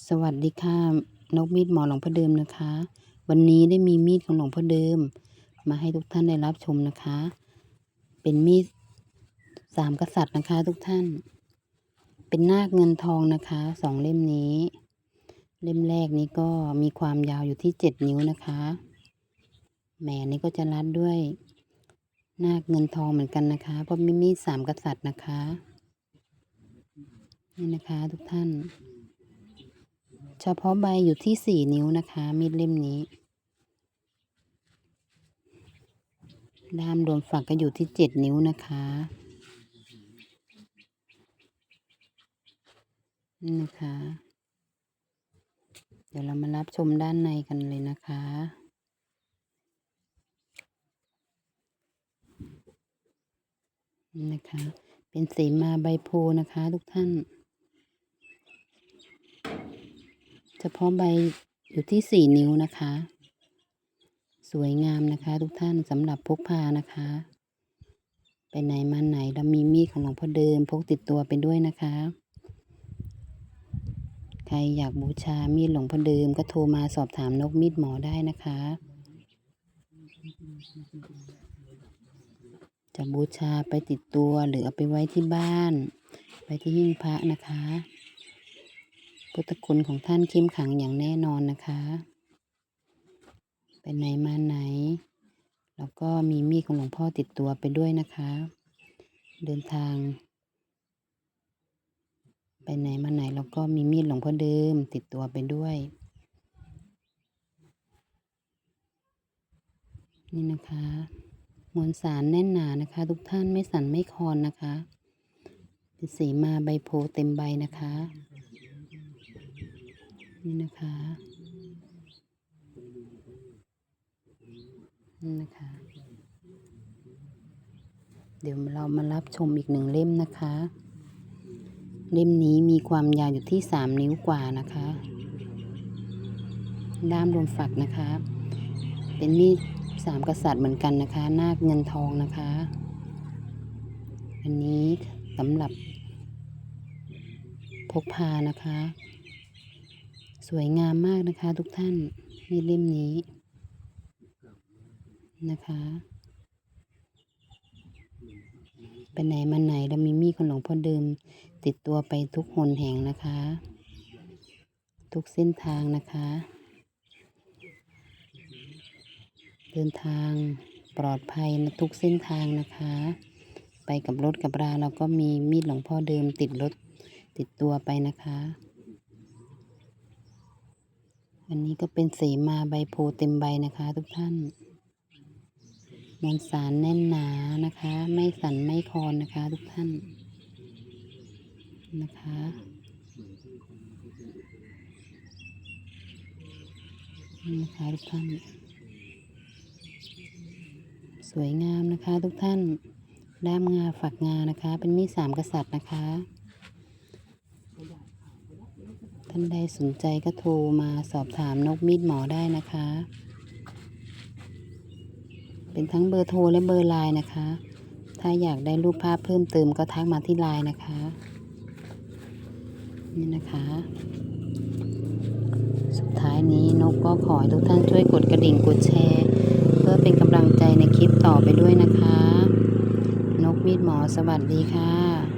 สวัสดีค่ะนกมีดหมอหลวงพ่อเดิมนะคะ วันนี้ได้มีมีดของหลวงพ่อเดิม มาให้ทุกท่านได้รับชมนะคะ เป็นมีดสามกษัตริย์นะคะ ทุกท่าน เป็นนาคเงินทองนะคะสองเล่มนี้ เล่มแรกนี้ก็มีความยาวอยู่ที่เจ็ดนิ้วนะคะแหมนี้ก็จะรัดด้วยนาคเงินทองเหมือนกันนะคะ เพราะมีมีดสามกษัตริย์นะคะ นี่นะคะทุกท่าน เฉพาะใบอยู่ที่สี่นิ้วนะคะ มีดเล่มนี้ด้ามรวมฝักก็อยู่ที่เจ็ดนิ้วนะคะ นี่นะคะ เดี๋ยวเรามารับชมด้านในกันเลยนะคะนี่นะคะ เป็นสีมาใบโพนะคะทุกท่าน เฉพาะใบอยู่ที่สี่นิ้วนะคะ สวยงามนะคะทุกท่านสำหรับพกพานะคะ ไปไหนมาไหนเรามีมีดของหลวงพ่อเดิมพกติดตัวไปด้วยนะคะ ใครอยากบูชามีดหลวงพ่อเดิมก็โทรมาสอบถามนกมีดหมอได้นะคะ จะบูชาไปติดตัวหรือเอาไปไว้ที่บ้านไปที่หิ้งพระนะคะ พุทธคุณของท่านเข้มขังอย่างแน่นอนนะคะ ไปไหนมาไหน แล้วก็มีมีดของหลวงพ่อติดตัวไปด้วยนะคะ เดินทาง ไปไหนมาไหนแล้วก็มีมีดหลวงพ่อเดิมติดตัวไปด้วย นี่นะคะมวลสารแน่นหนานะคะ ทุกท่านไม่สั่นไม่คลอนนะคะเป็นสีมาใบโพเต็มใบนะคะ นี่นะคะนี่นะคะ เดี๋ยวเรามารับชมอีกหนึ่งเล่มนะคะ เล่มนี้มีความยาวอยู่ที่สามนิ้วกว่านะคะ ด้ามรวมฝักนะคะ เป็นมีดสามกษัตริย์เหมือนกันนะคะ นาคเงินทองนะคะ อันนี้สำหรับพกพานะคะ วยงามมากนะคะ ทุกท่านมีดเล่มนี้นะคะ ไปไหนมาไหนเรามีมีดของหลวงพ่อเดิม ติดตัวไปทุกหนแห่งนะคะ ทุกเส้นทางนะคะ เดินทางปลอดภัยนะทุกเส้นทางนะคะ ไปกับรถกับราเราก็มีมีดหลวงพ่อเดิมติดรถติดตัวไปนะคะ อันนี้ก็เป็นสีมาใบโพเต็มใบนะคะทุกท่านมวลสารแน่นหนานะคะ ไม่สั่นไม่คลอนนะคะ ทุกท่านนะคะนี่นะคะทุกท่าน สวยงามนะคะ ทุกท่านด้ามงาฝักงานะคะ เป็นมีดสามกษัตริย์นะคะ ท่านใดสนใจก็โทรมาสอบถามนกมีดหมอได้นะคะ เป็นทั้งเบอร์โทรและเบอร์ไลน์นะคะ ถ้าอยากได้รูปภาพเพิ่มเติมก็ทักมาที่ไลน์นะคะ นี่นะคะ สุดท้ายนี้นกก็ขอให้ทุกท่านช่วยกดกระดิ่งกดแชร์ เพื่อเป็นกำลังใจในคลิปต่อไปด้วยนะคะ นกมีดหมอสวัสดีค่ะ